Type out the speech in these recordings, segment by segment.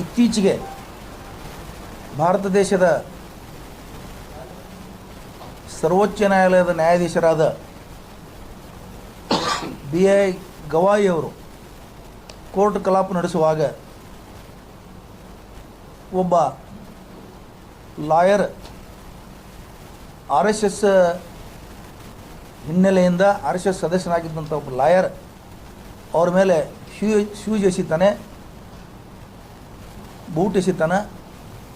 ಇತ್ತೀಚೆಗೆ ಭಾರತ ದೇಶದ ಸರ್ವೋಚ್ಚ ನ್ಯಾಯಾಲಯದ ನ್ಯಾಯಾಧೀಶರಾದ ಬಿ ಐ ಗವಾಯಿ ಅವರು ಕೋರ್ಟ್ ಕಲಾಪ ನಡೆಸುವಾಗ ಒಬ್ಬ ಲಾಯರ್ ಆರ್ ಎಸ್ ಎಸ್ ಹಿನ್ನೆಲೆಯಿಂದ ಆರ್ ಎಸ್ ಎಸ್ ಸದಸ್ಯನಾಗಿದ್ದಂಥ ಒಬ್ಬ ಲಾಯರ್ ಅವರ ಮೇಲೆ ಶೂ ಶೂಜ್ ಎಸಿತಾನೆ. ಬೂಟ್ ಎಸಿತಾನೆ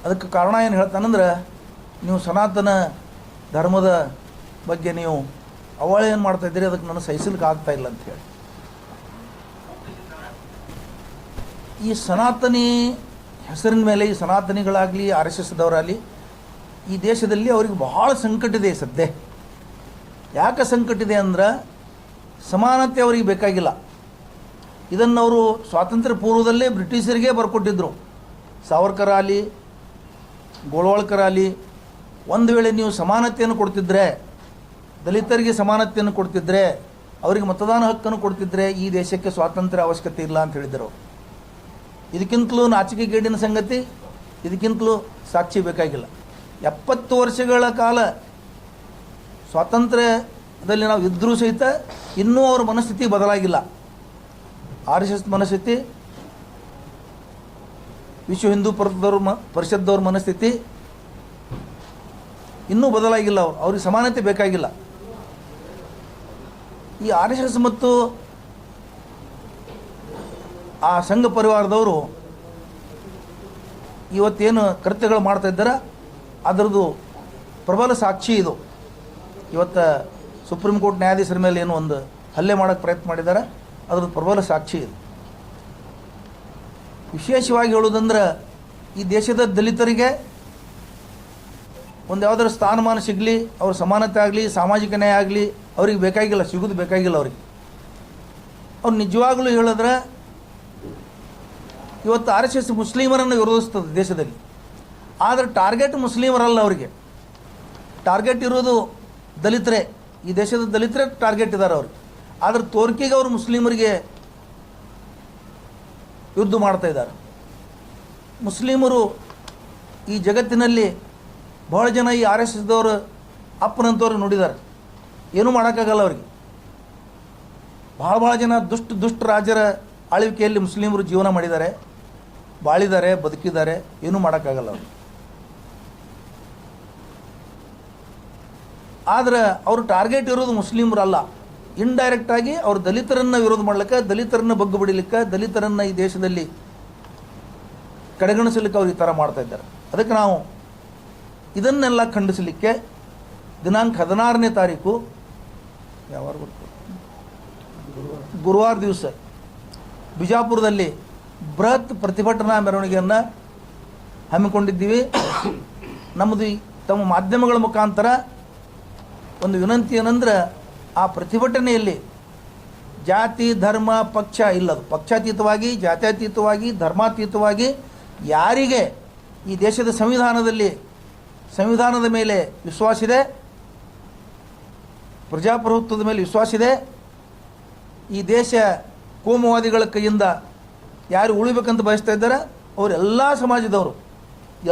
ಅದಕ್ಕೆ ಕಾರಣ ಏನು ಹೇಳ್ತಾನಂದ್ರೆ, ನೀವು ಸನಾತನ ಧರ್ಮದ ಬಗ್ಗೆ ನೀವು ಅವಳು ಏನು ಮಾಡ್ತಾ ಇದ್ದೀರಿ, ಅದಕ್ಕೆ ನನಗೆ ಸಹಿಸಲಿಕ್ಕೆ ಆಗ್ತಾ ಇಲ್ಲ ಅಂತ ಹೇಳಿ. ಈ ಸನಾತನಿ ಹೆಸರಿನ ಮೇಲೆ, ಈ ಸನಾತನಿಗಳಾಗಲಿ, ಆರ್ ಎಸ್ ಎಸ್ದವರಾಗಲಿ ಈ ದೇಶದಲ್ಲಿ ಅವ್ರಿಗೆ ಬಹಳ ಸಂಕಟ ಇದೆ ಸದ್ಯ. ಯಾಕೆ ಸಂಕಟ ಇದೆ ಅಂದ್ರೆ, ಸಮಾನತೆ ಅವರಿಗೆ ಬೇಕಾಗಿಲ್ಲ. ಇದನ್ನು ಅವರು ಸ್ವಾತಂತ್ರ್ಯ ಪೂರ್ವದಲ್ಲೇ ಬ್ರಿಟಿಷರಿಗೆ ಬರ್ಕೊಟ್ಟಿದ್ರು. ಸಾವರ್ಕರ್ ಆಗಲಿ, ಗೋಳ್ವಾಳ್ಕರ್ ಆಗಲಿ, ಒಂದು ವೇಳೆ ನೀವು ಸಮಾನತೆಯನ್ನು ಕೊಡ್ತಿದ್ರೆ, ದಲಿತರಿಗೆ ಸಮಾನತೆಯನ್ನು ಕೊಡ್ತಿದ್ರೆ, ಅವರಿಗೆ ಮತದಾನ ಹಕ್ಕನ್ನು ಕೊಡ್ತಿದ್ರೆ ಈ ದೇಶಕ್ಕೆ ಸ್ವಾತಂತ್ರ್ಯ ಅವಶ್ಯಕತೆ ಇಲ್ಲ ಅಂತ ಹೇಳಿದರು. ಇದಕ್ಕಿಂತಲೂ ನಾಚಿಕೆಗೇಡಿನ ಸಂಗತಿ, ಇದಕ್ಕಿಂತಲೂ ಸಾಕ್ಷಿ ಬೇಕಾಗಿಲ್ಲ. ಎಪ್ಪತ್ತು ವರ್ಷಗಳ ಕಾಲ ಸ್ವಾತಂತ್ರ್ಯದಲ್ಲಿ ನಾವು ಇದ್ದರೂ ಸಹಿತ ಇನ್ನೂ ಅವ್ರ ಮನಸ್ಥಿತಿ ಬದಲಾಗಿಲ್ಲ. ಆರ್ ಎಸ್ ಎಸ್ ಮನಸ್ಥಿತಿ ವಿಶ್ವ ಹಿಂದೂ ಪರಿಷದವ್ರ ಮ ಪರಿಷದ್ದವ್ರ ಮನಸ್ಥಿತಿ ಇನ್ನೂ ಬದಲಾಗಿಲ್ಲ ಅವರು. ಅವ್ರಿಗೆ ಸಮಾನತೆ ಬೇಕಾಗಿಲ್ಲ. ಈ ಆರ್ ಎಸ್ ಎಸ್ ಮತ್ತು ಆ ಸಂಘ ಪರಿವಾರದವರು ಇವತ್ತೇನು ಕೃತ್ಯಗಳು ಮಾಡ್ತಾ ಇದ್ದಾರೆ? ಅದರದ್ದು ಪ್ರಬಲ ಸಾಕ್ಷಿ ಇದು. ಇವತ್ತು ಸುಪ್ರೀಂ ಕೋರ್ಟ್ ನ್ಯಾಯಾಧೀಶರ ಮೇಲೆ ಏನು ಒಂದು ಹಲ್ಲೆ ಮಾಡೋಕ್ಕೆ ಪ್ರಯತ್ನ ಮಾಡಿದ್ದಾರೆ ಅದರದ್ದು ಪ್ರಬಲ ಸಾಕ್ಷಿ ಇದು. ವಿಶೇಷವಾಗಿ ಹೇಳೋದಂದ್ರೆ ಈ ದೇಶದ ದಲಿತರಿಗೆ ಒಂದು ಯಾವುದಾದ್ರು ಸ್ಥಾನಮಾನ ಸಿಗಲಿ, ಅವ್ರ ಸಮಾನತೆ ಆಗಲಿ, ಸಾಮಾಜಿಕ ನ್ಯಾಯ ಆಗಲಿ, ಅವ್ರಿಗೆ ಬೇಕಾಗಿಲ್ಲ, ಸಿಗೋದು ಬೇಕಾಗಿಲ್ಲ ಅವ್ರಿಗೆ. ಅವ್ರು ನಿಜವಾಗ್ಲೂ ಹೇಳಿದ್ರೆ ಇವತ್ತು ಆರ್ ಎಸ್ ಎಸ್ ಮುಸ್ಲಿಮರನ್ನು ವಿರೋಧಿಸ್ತದೆ ದೇಶದಲ್ಲಿ. ಆದರೆ ಟಾರ್ಗೆಟ್ ಮುಸ್ಲಿಮರಲ್ಲ ಅವರಿಗೆ. ಟಾರ್ಗೆಟ್ ಇರೋದು ದಲಿತರೇ. ಈ ದೇಶದ ದಲಿತರೇ ಟಾರ್ಗೆಟ್ ಇದ್ದಾರೆ ಅವರು. ಆದರೆ ತೋರ್ಕಿಗೆ ಅವರು ಮುಸ್ಲಿಮರಿಗೆ ಯುದ್ಧ ಮಾಡ್ತಾ ಇದ್ದಾರೆ. ಮುಸ್ಲಿಮರು ಈ ಜಗತ್ತಿನಲ್ಲಿ ಭಾಳ ಜನ ಈ ಆರ್ ಎಸ್ ಎಸ್ದವರು, ಅಪ್ಪನಂತವ್ರು ನೋಡಿದ್ದಾರೆ. ಏನೂ ಮಾಡೋಕ್ಕಾಗಲ್ಲ ಅವ್ರಿಗೆ. ಭಾಳ ಭಾಳ ಜನ ದುಷ್ಟ ದುಷ್ಟ ರಾಜರ ಆಳ್ವಿಕೆಯಲ್ಲಿ ಮುಸ್ಲಿಮರು ಜೀವನ ಮಾಡಿದ್ದಾರೆ. ಬಾಳಿದ್ದಾರೆ, ಬದುಕಿದ್ದಾರೆ, ಏನೂ ಮಾಡೋಕ್ಕಾಗಲ್ಲ ಅವ್ರಿಗೆ. ಆದರೆ ಅವರು ಟಾರ್ಗೆಟ್ ಇರೋದು ಮುಸ್ಲಿಮರಲ್ಲ. ಇಂಡೈರೆಕ್ಟಾಗಿ ಅವರು ದಲಿತರನ್ನು ವಿರೋಧ ಮಾಡ್ಲಿಕ್ಕೆ, ದಲಿತರನ್ನು ಬಗ್ಗು ಬಿಡಲಿಕ್ಕೆ, ದಲಿತರನ್ನು ಈ ದೇಶದಲ್ಲಿ ಕಡೆಗಣಿಸಲಿಕ್ಕೆ ಅವ್ರು ಈ ಥರ ಮಾಡ್ತಾ ಇದ್ದಾರೆ. ಅದಕ್ಕೆ ನಾವು ಇದನ್ನೆಲ್ಲ ಖಂಡಿಸಲಿಕ್ಕೆ ದಿನಾಂಕ ಹದಿನಾರನೇ ತಾರೀಕು ಯಾವಾಗ ಗುರುವಾರ ದಿವಸ ಬಿಜಾಪುರದಲ್ಲಿ ಬೃಹತ್ ಪ್ರತಿಭಟನಾ ಮೆರವಣಿಗೆಯನ್ನು ಹಮ್ಮಿಕೊಂಡಿದ್ದೀವಿ. ನಮ್ಮದು ತಮ್ಮ ಮಾಧ್ಯಮಗಳ ಮುಖಾಂತರ ಒಂದು ವಿನಂತಿ ಏನಂದ್ರೆ ಆ ಪ್ರತಿಭಟನೆಯಲ್ಲಿ ಜಾತಿ, ಧರ್ಮ, ಪಕ್ಷ ಇಲ್ಲದು. ಪಕ್ಷಾತೀತವಾಗಿ, ಜಾತ್ಯತೀತವಾಗಿ, ಧರ್ಮಾತೀತವಾಗಿ ಯಾರಿಗೆ ಈ ದೇಶದ ಸಂವಿಧಾನದಲ್ಲಿ, ಸಂವಿಧಾನದ ಮೇಲೆ ವಿಶ್ವಾಸ ಇದೆ, ಪ್ರಜಾಪ್ರಭುತ್ವದ ಮೇಲೆ ವಿಶ್ವಾಸ ಇದೆ, ಈ ದೇಶ ಕೋಮುವಾದಿಗಳ ಕೈಯಿಂದ ಯಾರು ಉಳಿಬೇಕಂತ ಬಯಸ್ತಾ ಇದ್ದಾರೆ ಅವರೆಲ್ಲ ಸಮಾಜದವರು,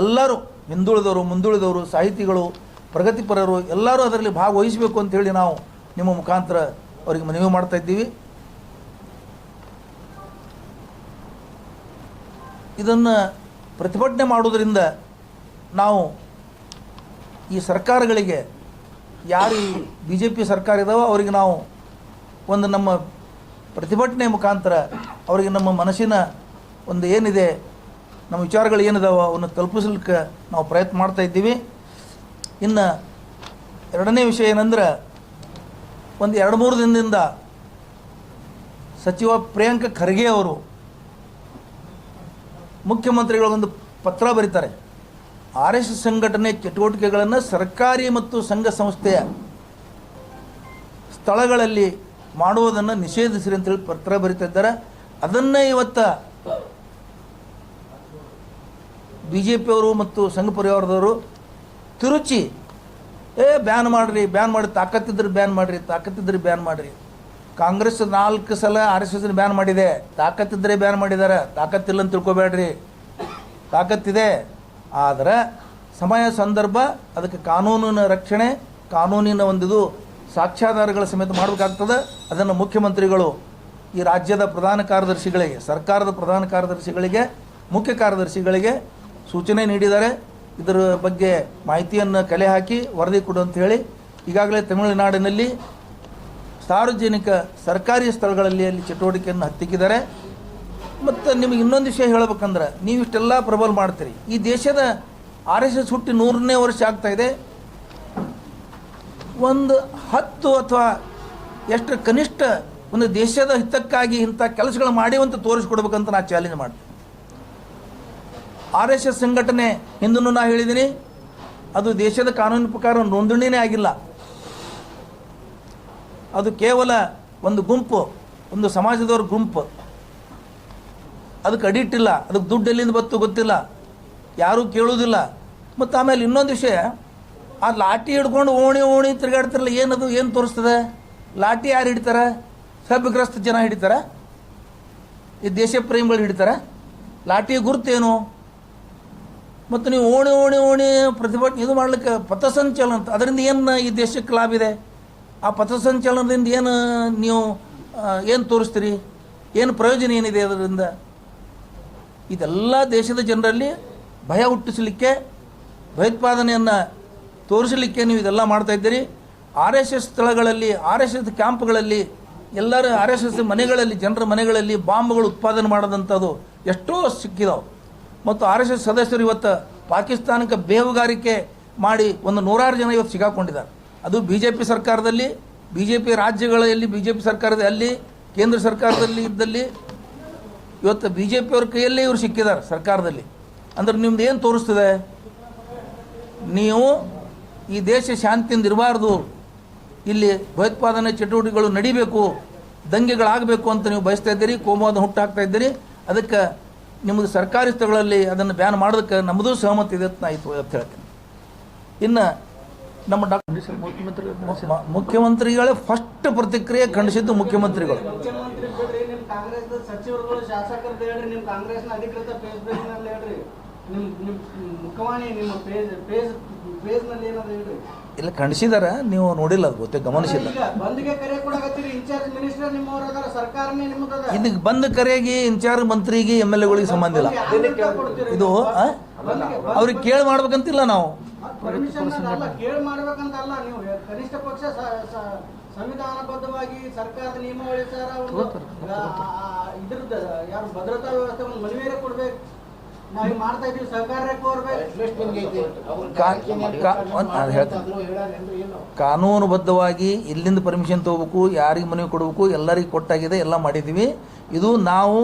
ಎಲ್ಲರೂ ಹಿಂದುಳಿದವರು, ಮುಂದುಳಿದವರು, ಸಾಹಿತಿಗಳು, ಪ್ರಗತಿಪರರು ಎಲ್ಲರೂ ಅದರಲ್ಲಿ ಭಾಗವಹಿಸಬೇಕು ಅಂತೇಳಿ ನಾವು ನಿಮ್ಮ ಮುಖಾಂತರ ಅವರಿಗೆ ಮನವಿ ಮಾಡ್ತಾ ಇದ್ದೀವಿ. ಇದನ್ನು ಪ್ರತಿಭಟನೆ ಮಾಡೋದರಿಂದ ನಾವು ಈ ಸರ್ಕಾರಗಳಿಗೆ ಯಾರು ಬಿ ಜೆ ಪಿ ಸರ್ಕಾರ ಇದಾವೋ ಅವರಿಗೆ ನಾವು ಒಂದು ನಮ್ಮ ಪ್ರತಿಭಟನೆ ಮುಖಾಂತರ ಅವರಿಗೆ ನಮ್ಮ ಮನಸ್ಸಿನ ಒಂದು ಏನಿದೆ, ನಮ್ಮ ವಿಚಾರಗಳು ಏನಿದಾವೋ ಅವನ್ನು ತಲುಪಿಸ್ಲಿಕ್ಕೆ ನಾವು ಪ್ರಯತ್ನ ಮಾಡ್ತಾ ಇದ್ದೀವಿ. ಇನ್ನು ಎರಡನೇ ವಿಷಯ ಏನಂದ್ರೆ ಒಂದು ಎರಡು ಮೂರು ದಿನದಿಂದ ಸಚಿವ ಪ್ರಿಯಾಂಕ ಖರ್ಗೆ ಅವರು ಮುಖ್ಯಮಂತ್ರಿಗಳಿಗೊಂದು ಪತ್ರ ಬರೀತಾರೆ. ಆರ್ ಎಸ್ ಸಂಘಟನೆ ಚಟುವಟಿಕೆಗಳನ್ನು ಸರ್ಕಾರಿ ಮತ್ತು ಸಂಘ ಸಂಸ್ಥೆಯ ಸ್ಥಳಗಳಲ್ಲಿ ಮಾಡುವುದನ್ನು ನಿಷೇಧಿಸಿರಿ ಅಂತೇಳಿ ಪತ್ರ ಬರೀತಾ ಇದ್ದಾರೆ. ಅದನ್ನೇ ಇವತ್ತು ಬಿ ಜೆ ಪಿಯವರು ಮತ್ತು ಸಂಘ ಪರಿವಾರದವರು ತಿರುಚಿ ಏ, ಬ್ಯಾನ್ ಮಾಡಿರಿ, ಬ್ಯಾನ್ ಮಾಡಿ ತಾಕತ್ತಿದ್ರೆ ಬ್ಯಾನ್ ಮಾಡಿರಿ, ತಾಕತ್ತಿದ್ರೆ ಬ್ಯಾನ್ ಮಾಡಿರಿ. ಕಾಂಗ್ರೆಸ್ ನಾಲ್ಕು ಸಲ ಆರ್ ಎಸ್ ಎಸ್ನ ಬ್ಯಾನ್ ಮಾಡಿದೆ. ತಾಕತ್ತಿದ್ರೆ ಬ್ಯಾನ್ ಮಾಡಿದ್ದಾರೆ ತಾಕತ್ತಿಲ್ಲ ಅಂತ ತಿಳ್ಕೊಬೇಡ್ರಿ. ತಾಕತ್ತಿದೆ. ಆದರೆ ಸಮಯ ಸಂದರ್ಭ, ಅದಕ್ಕೆ ಕಾನೂನಿನ ರಕ್ಷಣೆ, ಕಾನೂನಿನ ಒಂದಿದು ಸಾಕ್ಷ್ಯಾಧಾರಗಳ ಸಮೇತ ಮಾಡಬೇಕಾಗ್ತದೆ. ಅದನ್ನು ಮುಖ್ಯಮಂತ್ರಿಗಳು ಈ ರಾಜ್ಯದ ಪ್ರಧಾನ ಕಾರ್ಯದರ್ಶಿಗಳಿಗೆ, ಸರ್ಕಾರದ ಪ್ರಧಾನ ಕಾರ್ಯದರ್ಶಿಗಳಿಗೆ, ಮುಖ್ಯ ಕಾರ್ಯದರ್ಶಿಗಳಿಗೆ ಸೂಚನೆ ನೀಡಿದ್ದಾರೆ. ಇದರ ಬಗ್ಗೆ ಮಾಹಿತಿಯನ್ನು ಕಲೆ ಹಾಕಿ ವರದಿ ಕೊಡು ಅಂತ ಹೇಳಿ ಈಗಾಗಲೇ ತಮಿಳುನಾಡಿನಲ್ಲಿ ಸಾರ್ವಜನಿಕ ಸರ್ಕಾರಿ ಸ್ಥಳಗಳಲ್ಲಿ ಅಲ್ಲಿ ಚಟುವಟಿಕೆಯನ್ನು ಹತ್ತಿಕ್ಕಿದ್ದಾರೆ. ಮತ್ತು ನಿಮಗೆ ಇನ್ನೊಂದು ವಿಷಯ ಹೇಳ್ಬೇಕಂದ್ರೆ ನೀವು ಇಷ್ಟೆಲ್ಲ ಪ್ರಬಲ ಮಾಡ್ತೀರಿ. ಈ ದೇಶದ ಆರ್ ಎಸ್ ಎಸ್ ಹುಟ್ಟಿ ನೂರನೇ ವರ್ಷ ಆಗ್ತಾ ಇದೆ. ಒಂದು ಹತ್ತು ಅಥವಾ ಎಷ್ಟು ಕನಿಷ್ಠ ಒಂದು ದೇಶದ ಹಿತಕ್ಕಾಗಿ ಇಂಥ ಕೆಲಸಗಳು ಮಾಡಿವಂತ ತೋರಿಸ್ಕೊಡ್ಬೇಕಂತ ನಾನು ಚಾಲೆಂಜ್ ಮಾಡ್ತೀನಿ. ಆರ್ ಎಸ್ ಎಸ್ ಸಂಘಟನೆ ಹಿಂದೂ ನಾ ಹೇಳಿದ್ದೀನಿ ಅದು ದೇಶದ ಕಾನೂನಿನ ಪ್ರಕಾರ ನೋಂದಣಿನೇ ಆಗಿಲ್ಲ. ಅದು ಕೇವಲ ಒಂದು ಗುಂಪು, ಒಂದು ಸಮಾಜದವ್ರ ಗುಂಪು. ಅದಕ್ಕೆ ಅಡಿಟ್ ಇಲ್ಲ ಅದಕ್ಕೆ ದುಡ್ಡು ಎಲ್ಲಿಂದ ಬತ್ತು ಗೊತ್ತಿಲ್ಲ. ಯಾರೂ ಕೇಳೋದಿಲ್ಲ ಮತ್ತು ಆಮೇಲೆ ಇನ್ನೊಂದು ವಿಷಯ, ಆ ಲಾಠಿ ಹಿಡ್ಕೊಂಡು ಓಣಿ ಓಣಿ ತಿರುಗಾಡ್ತಿರಲ್ಲ, ಏನದು, ಏನು ತೋರಿಸ್ತದೆ? ಲಾಠಿ ಯಾರು ಹಿಡಿತಾರೆ? ಸಭ್ಯಗ್ರಸ್ತ ಜನ ಹಿಡಿತಾರೆ? ಈ ದೇಶ ಪ್ರೇಮಿಗಳು ಹಿಡಿತಾರೆ ಲಾಠಿ ಗುರುತೇನು ಮತ್ತು ನೀವು ಓಣಿ ಓಣಿ ಓಣಿ ಪ್ರತಿಭಟನೆ ಇದು ಮಾಡ್ಲಿಕ್ಕೆ ಪಥಸಂಚಲನ ಅಂತ. ಅದರಿಂದ ಏನು ಈ ದೇಶಕ್ಕೆ ಲಾಭ ಇದೆ? ಆ ಪಥಸಂಚಲನದಿಂದ ಏನು, ನೀವು ಏನು ತೋರಿಸ್ತೀರಿ? ಏನು ಪ್ರಯೋಜನ ಏನಿದೆ ಅದರಿಂದ? ಇದೆಲ್ಲ ದೇಶದ ಜನರಲ್ಲಿ ಭಯ ಹುಟ್ಟಿಸಲಿಕ್ಕೆ, ಭಯೋತ್ಪಾದನೆಯನ್ನು ತೋರಿಸಲಿಕ್ಕೆ ನೀವು ಇದೆಲ್ಲ ಮಾಡ್ತಾ ಇದ್ದೀರಿ. ಆರ್ ಎಸ್ ಎಸ್ ಸ್ಥಳಗಳಲ್ಲಿ, ಆರ್ ಎಸ್ ಎಸ್ ಕ್ಯಾಂಪ್ಗಳಲ್ಲಿ, ಎಲ್ಲರೂ ಆರ್ ಎಸ್ ಎಸ್ ಮನೆಗಳಲ್ಲಿ, ಜನರ ಮನೆಗಳಲ್ಲಿ ಬಾಂಬ್ಗಳು ಉತ್ಪಾದನೆ ಮಾಡೋದಂಥದ್ದು ಎಷ್ಟೋ ಸಿಕ್ಕಿದಾವೆ. ಮತ್ತು ಆರ್ ಎಸ್ ಎಸ್ ಸದಸ್ಯರು ಇವತ್ತು ಪಾಕಿಸ್ತಾನಕ್ಕೆ ಬೇಹುಗಾರಿಕೆ ಮಾಡಿ ಒಂದು ನೂರಾರು ಜನ ಇವತ್ತು ಸಿಗಾಕೊಂಡಿದ್ದಾರೆ. ಅದು ಬಿ ಜೆ ಪಿ ಸರ್ಕಾರದಲ್ಲಿ ಬಿ ಜೆ ಪಿ ರಾಜ್ಯಗಳಲ್ಲಿ ಬಿ ಜೆ ಪಿ ಸರ್ಕಾರದ ಅಲ್ಲಿ, ಕೇಂದ್ರ ಸರ್ಕಾರದಲ್ಲಿ ಇದ್ದಲ್ಲಿ ಇವತ್ತು ಬಿ ಜೆ ಪಿಯವ್ರ ಕೈಯಲ್ಲೇ ಇವರು ಸಿಕ್ಕಿದ್ದಾರೆ ಸರ್ಕಾರದಲ್ಲಿ. ಅಂದ್ರೆ ನಿಮ್ದು ಏನು ತೋರಿಸ್ತದೆ? ನೀವು ಈ ದೇಶ ಶಾಂತಿಯಿಂದ ಇರಬಾರ್ದು. ಇಲ್ಲಿ ಭಯೋತ್ಪಾದನೆ ಚಟುವಟಿಕೆಗಳು ನಡಿಬೇಕು, ದಂಗೆಗಳಾಗಬೇಕು ಅಂತ ನೀವು ಬಯಸ್ತಾ ಇದ್ದೀರಿ, ಕೋಮುವಾದ ಹುಟ್ಟಾಕ್ತಾ ಇದ್ದೀರಿ. ಅದಕ್ಕೆ ನಿಮ್ಮದು ಸರ್ಕಾರಿ ಸ್ಥಳಗಳಲ್ಲಿ ಅದನ್ನು ಬ್ಯಾನ್ ಮಾಡೋದಕ್ಕೆ ನಮ್ಮದು ಸಹಮತಿ ಇದೆ ಅಂತ ನಾ ಇತ್ತು ಅಂತ ಹೇಳ್ತೀನಿ. ಇನ್ನು ನಮ್ಮ ಡಾಕ್ಟರ್ ಮುಖ್ಯಮಂತ್ರಿಗಳೇ ಫಸ್ಟ್ ಪ್ರತಿಕ್ರಿಯೆ ಖಂಡಿಸಿದ್ದು ಮುಖ್ಯಮಂತ್ರಿಗಳು. ಮುಖ್ಯಮಂತ್ರಿ ಇಲ್ಲ ಖಂಡಿಸಿದಾರ. ನೀವು ನೋಡಿಲ್ಲ ಅದು ಗೊತ್ತೇ ಗಮನಿಸಿಲ್ಲ. ಇದಕ್ಕೆ ಬಂದ ಕರೆಗೆ ಇನ್ಚಾರ್ಜ್ ಮಂತ್ರಿಗೆ ಎಂ ಎಲ್ ಎಗಳಿಗೆ ಸಂಬಂಧ ಇಲ್ಲ. ಇದು? ಅವ್ರಿಗೆ ಕೇಳಿ ಮಾಡ್ಬೇಕಂತಿಲ್ಲ ನಾವು. ಪರ್ಮಿಷನ್ ಅಲ್ಲ ಕೇಳಿ ಮಾಡ್ಬೇಕಂತ ಅಲ್ಲ ನೀವು. ಕನಿಷ್ಠ ಪಕ್ಷ ಸ- ಸ- ಸಂವಿಧಾನಬದ್ಧವಾಗಿ ಸರ್ಕಾರದ ನಿಯಮಾವಳಿ ಸರ ಒಂದು ಇದ್ರದ್ದು ಯಾರು ಭದ್ರತಾ ವ್ಯವಸ್ಥೆ ಒಂದು ಮನವಿಯರೇ ಕೊಡ್ಬೇಕು. ಕಾನೂನುಬದ್ಧವಾಗಿ ಇಲ್ಲಿಂದ ಪರ್ಮಿಷನ್ ತಗೋಬೇಕು ಯಾರಿಗೆ ಮನವಿ ಕೊಡಬೇಕು ಎಲ್ಲರಿಗೆ ಕೊಟ್ಟಾಗಿದೆ ಎಲ್ಲ ಮಾಡಿದ್ದೀವಿ ಇದು ನಾವು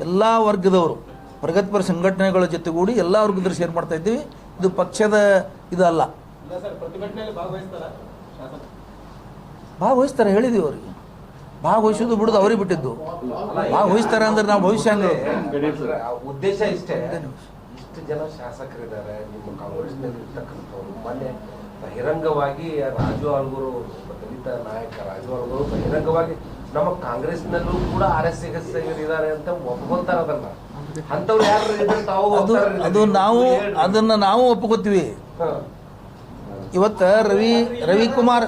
ಎಲ್ಲ ವರ್ಗದವರು ಪ್ರಗತಿಪರ ಸಂಘಟನೆಗಳ ಜೊತೆಗೂಡಿ ಎಲ್ಲ ವರ್ಗದವರು ಶೇರ್ ಮಾಡ್ತಾ ಇದ್ದೀವಿ. ಇದು ಪಕ್ಷದ ಇದು ಅಲ್ಲ. ಭಾಗವಹಿಸ್ತಾರೆ ಹೇಳಿದೀವಿ ಅವರಿಗೆ. ಭಾಗವಹಿಸೋದು ಬಿಡುದು ಅವ್ರಿಗೆ ಬಿಟ್ಟಿದ್ದು. ಭಾಗವಹಿಸ್ತಾರೆ ಅಂದ್ರೆ ನಾವು ಭವಿಷ್ಯ ಉದ್ದೇಶ ಇಷ್ಟೇ. ಇಷ್ಟು ಜನ ಶಾಸಕರಿದ್ದಾರೆ ನಿಮ್ಮ ಕಾಂಗ್ರೆಸ್ನಲ್ಲಿ ಇರ್ತಕ್ಕಂಥವ್ರು ಮೊನ್ನೆ ಬಹಿರಂಗವಾಗಿ ರಾಜು ಆಳ್ಗೂರು ದಲಿತ ನಾಯಕ ರಾಜು ಆಳ್ಗೂರು ಬಹಿರಂಗವಾಗಿ ನಮ್ಮ ಕಾಂಗ್ರೆಸ್ನಲ್ಲೂ ಕೂಡ ಆರ್ ಎಸ್ ಎಸ್ ಇದ್ದಾರೆ ಅಂತ ಒಪ್ಕೊಂತಾರ ಅದನ್ನ ಅಂತವ್ರು ಯಾರು ಅದು ನೀವು? ಅದನ್ನ ನಾವು ಒಪ್ಕೋತೀವಿ. ಇವತ್ತು Ravi Ravikumar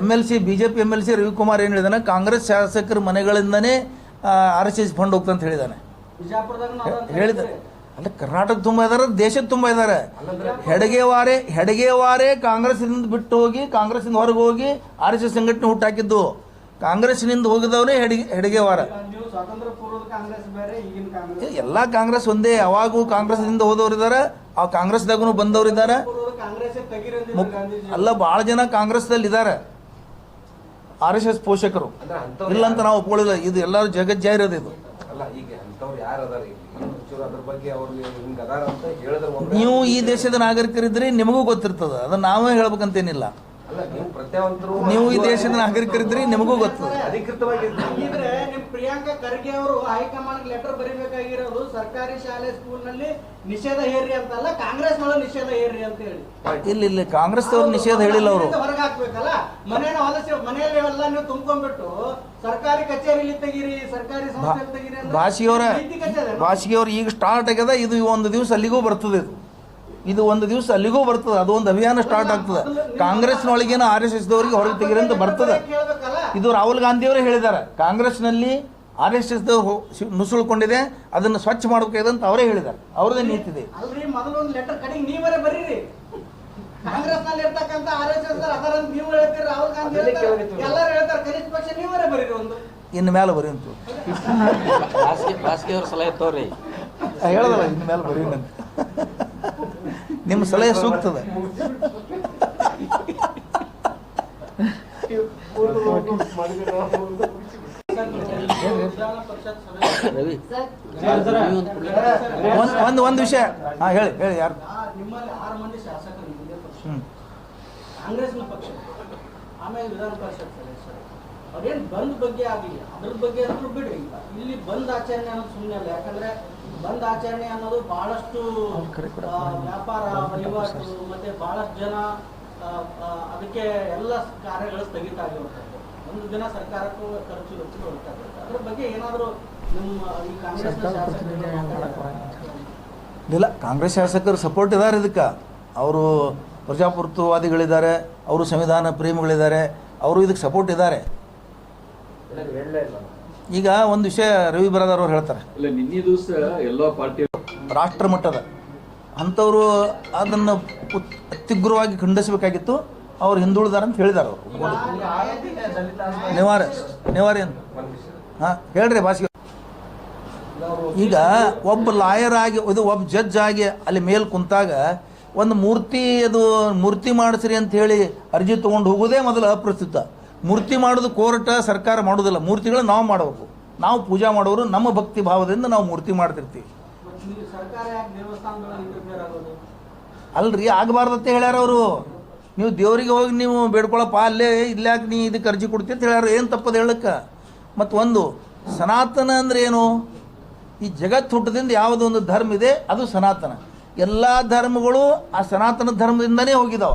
M L C B J P M L C Ravikumar ಏನು ಹೇಳಿದಾನೆ ಕಾಂಗ್ರೆಸ್ ಶಾಸಕರ ಮನೆಗಳಿಂದನೇ ಆರ್ ಎಸ್ ಎಸ್ ಫಂಡ್ ಹೋಗ್ತಂತ ಹೇಳಿದಾನೆ. ಹೇಳಿದ ಅಲ್ಲ ಕರ್ನಾಟಕ ತುಂಬ ಇದ್ದಾರೆ ದೇಶದ ತುಂಬ ಇದ್ದಾರೆ ಹೆಡಗೇವಾರೆ ಹೆಡಗೇವಾರೆ ಕಾಂಗ್ರೆಸ್ನಿಂದ ಬಿಟ್ಟು ಹೋಗಿ ಕಾಂಗ್ರೆಸ್ನಿಂದ ಹೊರಗೆ ಹೋಗಿ ಆರ್ ಎಸ್ ಎಸ್ ಸಂಘಟನೆ ಹುಟ್ಟಾಕಿದ್ದು. ಕಾಂಗ್ರೆಸ್ನಿಂದ ಹೋಗಿದವರೇ ಹೆಡಿಗೆ ಹೆಡಗೆವಾರ. ಕಾಂಗ್ರೆಸ್ ಕಾಂಗ್ರೆಸ್. ಎಲ್ಲ ಕಾಂಗ್ರೆಸ್ ಒಂದೇ ಯಾವಾಗೂ ಕಾಂಗ್ರೆಸ್ನಿಂದ ಹೋದವ್ರು ಇದ್ದಾರೆ ಆ ಕಾಂಗ್ರೆಸ್ದಾಗೂ ಬಂದವ್ರು ಇದ್ದಾರೆ ಅಲ್ಲ ಭಾಳ ಜನ ಕಾಂಗ್ರೆಸ್ದಲ್ಲಿ ಇದ್ದಾರೆ ಆರ್ ಎಸ್ ಎಸ್ ಪೋಷಕರು. ಇಲ್ಲ ಅಂತ ನಾವು ಒಪ್ಕೊಳ್ಳಿಲ್ಲ. ಇದು ಎಲ್ಲರೂ ಜಗಜ್ಜಾಹಿರೋದು ಇದು. ನೀವು ಈ ದೇಶದ ನಾಗರಿಕರಿದ್ರೆ ನಿಮಗೂ ಗೊತ್ತಿರ್ತದೆ. ಅದನ್ನ ನಾವೇ ಹೇಳ್ಬೇಕಂತೇನಿಲ್ಲ. ನೀವು ಈ ದೇಶದ ನಾಗರಿಕರಿದ್ರಿ ನಿಮಗೂ ಗೊತ್ತು. ಅಧಿಕೃತವಾಗಿ ಹಂಗಿದ್ರೆ ನಿಮ್ ಪ್ರಿಯಾಂಕಾ ಖರ್ಗೆ ಅವರು ಹೈಕಮಾಂಡ್ ಲೆಟರ್ ಬರೀಬೇಕಾಗಿರೋದು ಸರ್ಕಾರಿ ಶಾಲೆ ಸ್ಕೂಲ್ನಲ್ಲಿ ನಿಷೇಧ ಹೇರ್ರಿ ಅಂತಲ್ಲ ಕಾಂಗ್ರೆಸ್ ನೊಳಗೆ ನಿಷೇಧ ಹೇರ್ರಿ ಅಂತ ಹೇಳಿ. ಇಲ್ಲ ಇಲ್ಲಿ ಕಾಂಗ್ರೆಸ್ದವ್ರು ನಿಷೇಧ ಹೇಳಿಲ್ಲ ಅವರು. ಹೊರಗೆ ಹಾಕ್ಬೇಕಲ್ಲ. ಮನೇನ ಹೊಲಸಿ ಮನೆಯಲ್ಲಿ ಎಲ್ಲ ನೀವು ತುಂಬ್ಕೊಂಡ್ಬಿಟ್ಟು ಸರ್ಕಾರಿ ಕಚೇರಿಲಿ ತೆಗೀರಿ ಸರ್ಕಾರಿ ಸಂಸ್ಥೆಯಲ್ಲಿ ತೆಗೀರಿ ಭಾಷೆಯವರ ಭಾಷೆಯವರು ಈಗ ಸ್ಟಾರ್ಟ್ ಆಗ್ಯದ ಇದು ಒಂದು ದಿವಸ ಅಲ್ಲಿಗೂ ಬರ್ತದೆ ಇದು. ಇದು ಒಂದು ದಿವಸ ಅಲ್ಲಿಗೂ ಬರ್ತದೆ ಅದು ಒಂದು ಅಭಿಯಾನ ಸ್ಟಾರ್ಟ್ ಆಗ್ತದೆ. ಕಾಂಗ್ರೆಸ್ನೊಳಗೇನು ಆರ್ ಎಸ್ ಎಸ್ದವರಿಗೆ ಹೊರಗೆ ತೆಗೀರಿ ಅಂತ ಬರ್ತದೆ. ಇದು ರಾಹುಲ್ ಗಾಂಧಿಯವರೇ ಹೇಳಿದ್ದಾರೆ. ಕಾಂಗ್ರೆಸ್ನಲ್ಲಿ ಆರ್ ಎಸ್ ಎಸ್ ನುಸುಳ್ಕೊಂಡಿದೆ ಅದನ್ನು ಸ್ವಚ್ಛ ಮಾಡಬೇಕಾಗಿದೆ ಅಂತ ಅವರೇ ಹೇಳಿದ್ದಾರೆ. ಅವ್ರದೇ ನೀತಿ ಇದೆ. ಅಲ್ರಿ ಮೊದಲು ಒಂದು ಲೆಟರ್ ಕಡೆಗೆ ನೀವರೇ ಬರೀರಿ. ಕಾಂಗ್ರೆಸ್ನಲ್ಲಿ ಇರ್ತಕ್ಕಂತ ಆರ್ ಎಸ್ ಎಸ್ ಅದರ ನೀವು ಹೇಳ್ತೀರಿ ರಾಹುಲ್ ಗಾಂಧಿ ಅದನ್ನೇ ಹೇಳ್ತಾರೆ. ಕೇಳಿದ್ದು. ಎಲ್ಲರೂ ಹೇಳ್ತಾರೆ ಕನಿಷ್ಠ ಪಕ್ಷ ನೀವರೇ ಬರೀರಿ ಒಂದು. ಇನ್ನು ಮೇಲೆ ಬರೀ ಅಂತ. ಸಲಹೆ ತೋರಿ. ಹೇಳದಲ್ಲ ಇನ್ನು ಮೇಲೆ ಬರೀ ಅಂತ. ನಿಮ್ಮ ಸಲಹೆ ಸೂಕ್ತದ? ಒಂದು ಒಂದು ವಿಷಯ. ಹಾ, ಹೇಳಿ ಹೇಳಿ, ಯಾರು? ಹ್ಞೂ ಕಾಂಗ್ರೆಸ್ನ ಪಕ್ಷ, ಆಮೇಲೆ ವಿಧಾನ ಸದಸ್ಯರು. ಬಂದ್ ಬಗ್ಗೆ ಆಗಿಲ್ಲ. ಅದ್ರ ಬಗ್ಗೆ ಅಂತೂ ಬಿಡಿ ಇಲ್ಲಿ ಬಂದ್ ಆಚರಣೆ ಅನ್ನೋದು ಸುಮ್ಮನೆ ಅಲ್ಲ. ಯಾಕಂದ್ರೆ ಬಂದ್ ಆಚರಣೆ ಅನ್ನೋದು ಬಹಳಷ್ಟು ಆ, ವ್ಯಾಪಾರ ವಹಿವಾಟು ಮತ್ತೆ ಬಹಳಷ್ಟು ಜನ ಅದಕ್ಕೆ ಎಲ್ಲ ಕಾರ್ಯಗಳು ಸ್ಥಗಿತ ಆಗಿರುವಂತದ್ದು ಒಂದು ದಿನ ಸರ್ಕಾರಕ್ಕೂ ಖರ್ಚು ವೆಚ್ಚ ಹೋಗ್ತಾ ಇರುತ್ತೆ. ಅದ್ರ ಬಗ್ಗೆ ಏನಾದರೂ ನಿಮ್ಮ ಈ ಕಾಂಗ್ರೆಸ್ ಇಲ್ಲ. ಕಾಂಗ್ರೆಸ್ ಶಾಸಕರು ಸಪೋರ್ಟ್ ಇದ್ದಾರೆ ಇದಕ್ಕೆ. ಅವರು ಪ್ರಜಾಪ್ರಭುತ್ವವಾದಿಗಳಿದ್ದಾರೆ ಅವರು ಸಂವಿಧಾನ ಪ್ರೇಮಿಗಳಿದ್ದಾರೆ ಅವರು ಇದಕ್ಕೆ ಸಪೋರ್ಟ್ ಇದ್ದಾರೆ. ಈಗ ಒಂದು ವಿಷಯ ರವಿ ಬರದಾರ್ ಅವ್ರು ಹೇಳ್ತಾರೆ. ಇಲ್ಲ ನಿನ್ನೆ ದಿವಸ ಎಲ್ಲ ಪಾರ್ಟಿ ರಾಷ್ಟ್ರ ಮಟ್ಟದ ಅಂಥವರು ಅದನ್ನು ಅತ್ಯುಗ್ರವಾಗಿ ಖಂಡಿಸಬೇಕಾಗಿತ್ತು. ಅವ್ರು ಹಿಂದುಳಿದಾರ ಅಂತ ಹೇಳಿದಾರ ಅವರು. ನಿವಾರ ನಿವಾರ ಏನು ಹಾಂ ಹೇಳ್ರಿ ಭಾಷೆ ಈಗ ಒಬ್ಬ ಲಾಯರ್ ಆಗಿ ಇದು ಒಬ್ಬ ಜಡ್ಜ್ ಆಗಿ ಅಲ್ಲಿ ಮೇಲೆ ಕುಂತಾಗ ಒಂದು ಮೂರ್ತಿ ಅದು ಮೂರ್ತಿ ಮಾಡಿಸ್ರಿ ಅಂತ ಹೇಳಿ ಅರ್ಜಿ ತೊಗೊಂಡು ಹೋಗೋದೇ ಮೊದಲು ಅಪ್ರಸ್ತುತ. ಮೂರ್ತಿ ಮಾಡೋದು ಕೋರ್ಟ, ಸರ್ಕಾರ ಮಾಡೋದಿಲ್ಲ. ಮೂರ್ತಿಗಳು ನಾವು ಮಾಡಬೇಕು. ನಾವು ಪೂಜಾ ಮಾಡೋರು ನಮ್ಮ ಭಕ್ತಿ ಭಾವದಿಂದ ನಾವು ಮೂರ್ತಿ ಮಾಡ್ತಿರ್ತೀವಿ. ಅಲ್ರಿ, ಆಗಬಾರ್ದಂತ ಹೇಳ್ಯಾರ ಅವರು. ನೀವು ದೇವರಿಗೆ ಹೋಗಿ ನೀವು ಬೇಡ್ಕೊಳಪ್ಪ, ಅಲ್ಲೇ ಇಲ್ಲಾಕೆ ನೀ ಇದಕ್ಕೆ ಅರ್ಜಿ ಕೊಡ್ತಿ ಅಂತ ಹೇಳ್ಯಾರ. ಏನು ತಪ್ಪದು ಹೇಳಕ್ಕೆ? ಮತ್ತು ಒಂದು, ಸನಾತನ ಅಂದ್ರೆ ಏನು? ಈ ಜಗತ್ತು ಹುಟ್ಟದಿಂದ ಯಾವುದೋ ಒಂದು ಧರ್ಮ ಇದೆ, ಅದು ಸನಾತನ. ಎಲ್ಲ ಧರ್ಮಗಳು ಆ ಸನಾತನ ಧರ್ಮದಿಂದನೇ ಹೋಗಿದಾವ.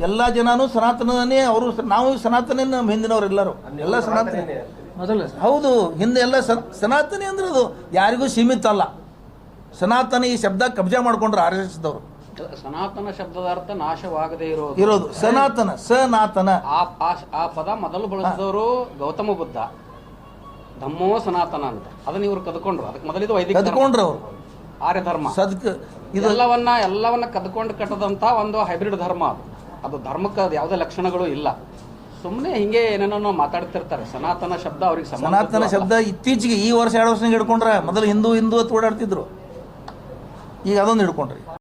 ಎಲ್ಲ ಜನನೂ ಸನಾತನನೇ ಅವರು ನಾವು ಸನಾತನ ನಮ್ಮ ಹಿಂದಿನವರೆಲ್ಲರೂ ಎಲ್ಲ ಸನಾತನ ಮೊದಲು ಹೌದು ಹಿಂದೆ ಎಲ್ಲ ಸನಾತನ ಅಂದ್ರೆ ಅದು ಯಾರಿಗೂ ಸೀಮಿತ ಅಲ್ಲ ಸನಾತನ ಈ ಶಬ್ದ ಕಬ್ಜಾ ಮಾಡ್ಕೊಂಡ್ರು ಆರ್ ಎಸ್ ಎಸ್ದವರು. ಸನಾತನ ಶಬ್ದದ ಅರ್ಥ ನಾಶವಾಗದೇ ಇರೋದು. ಇರೋದು. ಸನಾತನ ಸನಾತನ. ಆ ಆ- ಆ ಪದ ಮೊದಲು ಬಳಸಿದವರು ಗೌತಮ ಬುದ್ಧ. ಧಮ್ಮೋ ಸನಾತನ ಅಂತ. ಅದನ್ನ ಇವರು ಕದ್ಕೊಂಡ್ರು. ಅದಕ್ಕೆ ಮೊದಲಿದು ವೈದಿಕ. ಕದ್ಕೊಂಡ್ರು ಅವರು. ಆರ್ಯ ಧರ್ಮ. ಸದ್ಕ ಇದೆಲ್ಲವನ್ನ ಎಲ್ಲವನ್ನ ಕದ್ಕೊಂಡು ಕಟ್ಟದಂತ ಒಂದು ಹೈಬ್ರಿಡ್ ಧರ್ಮ ಅದು. ಅದು ಧರ್ಮಕ್ಕೆ ಅದು ಯಾವುದೇ ಲಕ್ಷಣಗಳು ಇಲ್ಲ. ಸುಮ್ಮನೆ ಹಿಂಗೆ ಏನೇನೋ ಮಾತಾಡ್ತಿರ್ತಾರೆ. ಸನಾತನ ಶಬ್ದ ಅವ್ರಿಗೆ ಸನಾತನ. ಶಬ್ದ ಇತ್ತೀಚೆಗೆ ಈ ವರ್ಷ ಎರಡು ವರ್ಷ ಹಿಡ್ಕೊಂಡ್ರೆ ಮೊದಲು ಹಿಂದೂ ಹಿಂದೂ ಅಂತ ಓಡಾಡ್ತಿದ್ರು. ಈಗ ಅದೊಂದು ಹಿಡ್ಕೊಂಡ್ರಿ.